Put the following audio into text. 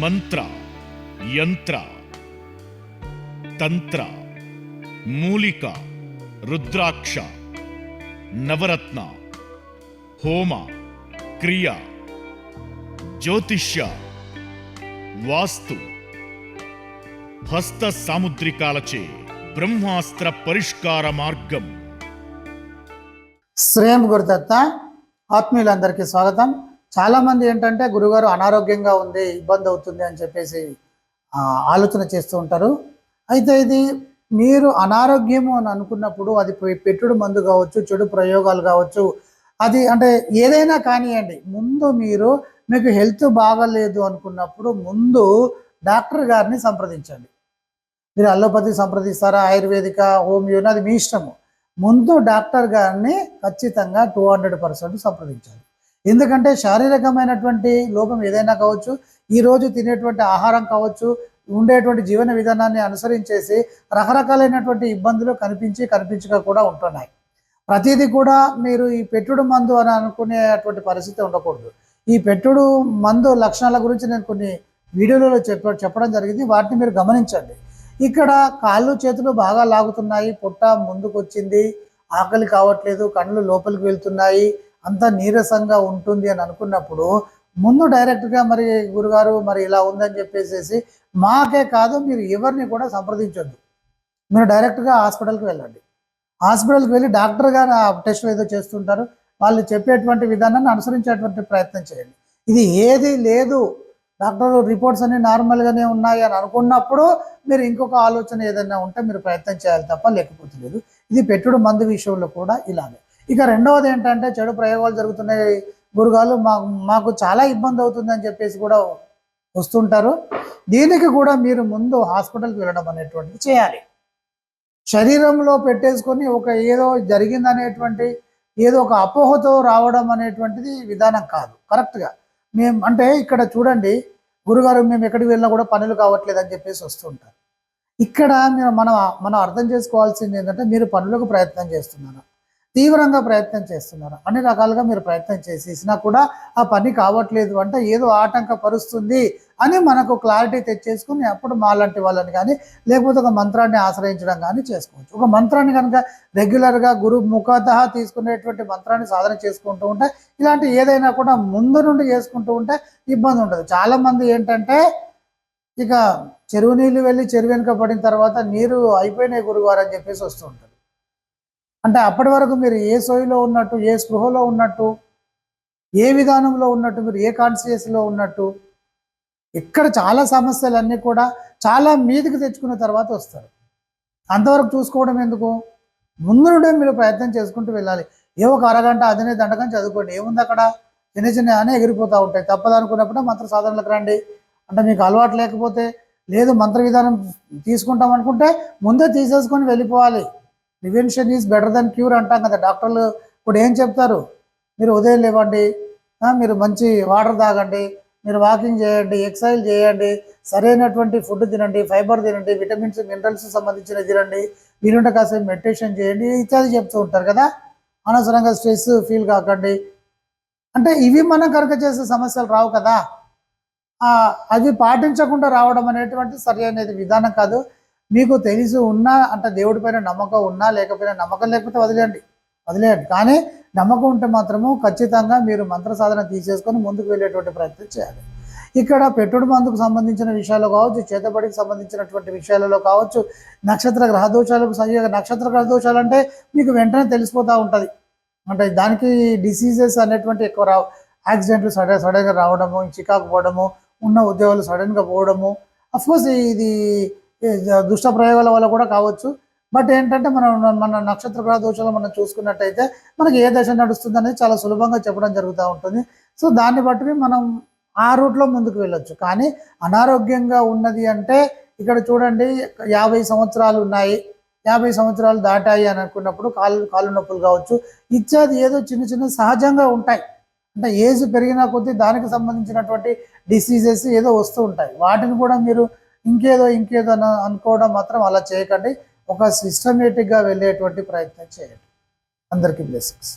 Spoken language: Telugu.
మంత్ర యంత్ర తంత్ర మూలిక రుద్రాక్ష నవరత్న హోమ క్రియ జ్యోతిష్య వాస్తు హస్త సాముద్రికాలచే బ్రహ్మాస్త్ర పరిష్కార మార్గం శ్రేయం గురుదత్త ఆత్మీయులందరికీ స్వాగతం చాలామంది ఏంటంటే గురుగారు అనారోగ్యంగా ఉంది ఇబ్బంది అవుతుంది అని చెప్పేసి ఆలోచన చేస్తూ ఉంటారు. అయితే ఇది మీరు అనారోగ్యము అని అనుకున్నప్పుడు అది పెట్టుడు మందు కావచ్చు చెడు ప్రయోగాలు కావచ్చు అది అంటే ఏదైనా కానివ్వండి. ముందు మీరు మీకు హెల్త్ బాగలేదు అనుకున్నప్పుడు ముందు డాక్టర్ గారిని సంప్రదించండి. మీరు అల్లోపతి సంప్రదిస్తారా ఆయుర్వేదిక హోమియోని అది మీ ఇష్టము. ముందు డాక్టర్ గారిని ఖచ్చితంగా టూ హండ్రెడ్ పర్సెంట్ సంప్రదించాలి. ఎందుకంటే శారీరకమైనటువంటి లోపం ఏదైనా కావచ్చు ఈరోజు తినేటువంటి ఆహారం కావచ్చు ఉండేటువంటి జీవన విధానాన్ని అనుసరించేసి రకరకాలైనటువంటి ఇబ్బందులు కనిపించి కనిపించక కూడా ఉంటున్నాయి. ప్రతిదీ కూడా మీరు ఈ పెట్టుడు మందు అని అనుకునేటువంటి పరిస్థితి ఉండకూడదు. ఈ పెట్టుడు మందు లక్షణాల గురించి నేను కొన్ని వీడియోలలో చెప్ప చెప్పడం జరిగింది. వాటిని మీరు గమనించండి. ఇక్కడ కాళ్ళు చేతులు బాగా లాగుతున్నాయి పొట్ట ముందుకు వచ్చింది ఆకలి కావట్లేదు కళ్ళు లోపలికి వెళ్తున్నాయి అంతా నీరసంగా ఉంటుంది అని అనుకున్నప్పుడు ముందు డైరెక్ట్గా మరి గురుగారు మరి ఇలా ఉందని చెప్పేసి మాకే కాదు మీరు ఎవరిని కూడా సంప్రదించొద్దు. మీరు డైరెక్ట్గా హాస్పిటల్కి వెళ్ళండి. హాస్పిటల్కి వెళ్ళి డాక్టర్ గారు ఆ టెస్టులు ఏదో చేస్తుంటారు వాళ్ళు చెప్పేటువంటి విధానాన్ని అనుసరించేటువంటి ప్రయత్నం చేయండి. ఇది ఏది లేదు. డాక్టర్ రిపోర్ట్స్ అన్ని నార్మల్గానే ఉన్నాయి అని అనుకున్నప్పుడు మీరు ఇంకొక ఆలోచన ఏదైనా ఉంటే మీరు ప్రయత్నం చేయాలి తప్ప లేకపోతే లేదు. ఇది పెట్టుడు మందు విషయంలో కూడా ఇలానే. ఇక రెండవది ఏంటంటే చెడు ప్రయోగాలు జరుగుతున్నాయి. గురుగాలు మాకు మాకు చాలా ఇబ్బంది అవుతుందని చెప్పేసి కూడా వస్తుంటారు. దీనికి కూడా మీరు ముందు హాస్పిటల్కి వెళ్ళడం అనేటువంటిది చేయాలి. శరీరంలో పెట్టేసుకొని ఒక ఏదో జరిగిందనేటువంటి ఏదో ఒక అపోహతో రావడం అనేటువంటిది విధానం కాదు. కరెక్ట్గా మేము అంటే ఇక్కడ చూడండి గురుగారు మేము ఎక్కడికి వెళ్ళినా కూడా పనులు కావట్లేదు అని చెప్పేసి వస్తుంటారు. ఇక్కడ మీరు మనం మనం అర్థం చేసుకోవాల్సింది ఏంటంటే మీరు పనులకు ప్రయత్నం చేస్తున్నారు. తీవ్రంగా ప్రయత్నం చేస్తున్నారు. అన్ని రకాలుగా మీరు ప్రయత్నం చేసేసినా కూడా ఆ పని కావట్లేదు అంటే ఏదో ఆటంక పరుస్తుంది అని మనకు క్లారిటీ తెచ్చేసుకుని అప్పుడు మాలాంటి వాళ్ళని కానీ లేకపోతే ఒక మంత్రాన్ని ఆశ్రయించడం కానీ చేసుకోవచ్చు. ఒక మంత్రాన్ని కనుక రెగ్యులర్గా గురు ముఖత తీసుకునేటువంటి మంత్రాన్ని సాధన చేసుకుంటూ ఉంటే ఇలాంటి ఏదైనా కూడా ముందు నుండి చేసుకుంటూ ఉంటే ఇబ్బంది ఉండదు. చాలామంది ఏంటంటే ఇక చెరువు నీళ్ళు వెళ్ళి చెరువు వెనుక పడిన తర్వాత నీరు అయిపోయినాయి గురువారు అని చెప్పేసి వస్తుంటారు అంటే అప్పటి వరకు మీరు ఏ సోయిలో ఉన్నట్టు ఏ స్పృహలో ఉన్నట్టు ఏ విధానంలో ఉన్నట్టు మీరు ఏ కాన్షియస్లో ఉన్నట్టు ఇక్కడ చాలా సమస్యలన్నీ కూడా చాలా మీదికి తెచ్చుకున్న తర్వాత వస్తారు. అంతవరకు చూసుకోవడం ఎందుకు? ముందు నుండే మీరు ప్రయత్నం చేసుకుంటూ వెళ్ళాలి. ఏ ఒక అరగంట అదనే దండకం చదువుకోండి. ఏముంది అక్కడ? చిన్న చిన్న అనే ఎగిరిపోతూ ఉంటాయి. తప్పదనుకున్నప్పుడు మంత్ర సాధనలకు రండి. అంటే మీకు అలవాటు లేకపోతే లేదు మంత్ర విధానం తీసుకుంటాం అనుకుంటే ముందే తీసేసుకొని వెళ్ళిపోవాలి. Prevention is better then cure అంటాం కదా. డాక్టర్లు ఇప్పుడు ఏం చెప్తారు? మీరు ఉదయం లేవండి మీరు మంచి వాటర్ తాగండి మీరు వాకింగ్ చేయండి ఎక్సర్సైజ్ చేయండి సరైనటువంటి ఫుడ్ తినండి ఫైబర్ తినండి విటమిన్స్ మినరల్స్ సంబంధించిన తినండి వీలుంటే కాసేపు మెడిటేషన్ చేయండి ఇత్యాది చెప్తూ ఉంటారు కదా. అనవసరంగా స్ట్రెస్ ఫీల్ కాకండి. అంటే ఇవి మనం కనుక చేసే సమస్యలు రావు కదా. అవి పాటించకుండా రావడం అనేటువంటి సరి అనేది విధానం కాదు. మీకు తెలిసి ఉన్నా అంటే దేవుడి పైన నమ్మకం ఉన్నా లేకపోయినా నమ్మకం లేకపోతే వదిలేయండి. వదిలేయండి. కానీ నమ్మకం ఉంటే మాత్రము ఖచ్చితంగా మీరు మంత్ర సాధన తీసేసుకొని ముందుకు వెళ్ళేటువంటి ప్రయత్నం చేయాలి. ఇక్కడ పెట్టుడు మందుకు సంబంధించిన విషయాలు కావచ్చు చేతబడికి సంబంధించినటువంటి విషయాలలో కావచ్చు నక్షత్ర గ్రహదోషాలకు సరిగా నక్షత్ర గ్రహదోషాలు అంటే మీకు వెంటనే తెలిసిపోతూ ఉంటుంది. అంటే దానికి డిసీజెస్ అనేటువంటి ఎక్కువ రావు. యాక్సిడెంట్లు సడన్ సడన్గా రావడము చికాకు పోవడము ఉన్న ఉద్యోగాలు సడన్గా పోవడము. అఫ్కోర్స్ ఇది దుష్ట ప్రయోగాల వల్ల కూడా కావచ్చు. బట్ ఏంటంటే మనం మన నక్షత్ర గ్రహ దోషాలు మనం చూసుకున్నట్టయితే మనకి ఏ దశ నడుస్తుంది అనేది చాలా సులభంగా చెప్పడం జరుగుతూ ఉంటుంది. సో దాన్ని బట్టి మనం ఆ రూట్లో ముందుకు వెళ్ళొచ్చు. కానీ అనారోగ్యంగా ఉన్నది అంటే ఇక్కడ చూడండి యాభై సంవత్సరాలు ఉన్నాయి. యాభై సంవత్సరాలు దాటాయి అని అనుకున్నప్పుడు కాళ్ళు కాళ్ళు నొప్పులు కావచ్చు. ఇత్యాది ఏదో చిన్న చిన్న సహజంగా ఉంటాయి. అంటే ఏజ్ పెరిగిన కొద్దీ దానికి సంబంధించినటువంటి డిసీజెస్ ఏదో వస్తూ ఉంటాయి. వాటిని కూడా మీరు ఇంకేదో ఇంకేదో అనుకోవడం మాత్రం అలా చేయకండి. ఒక సిస్టమేటిక్గా వెళ్ళేటువంటి ప్రయత్నం చేయండి. అందరికీ బ్లెస్సింగ్స్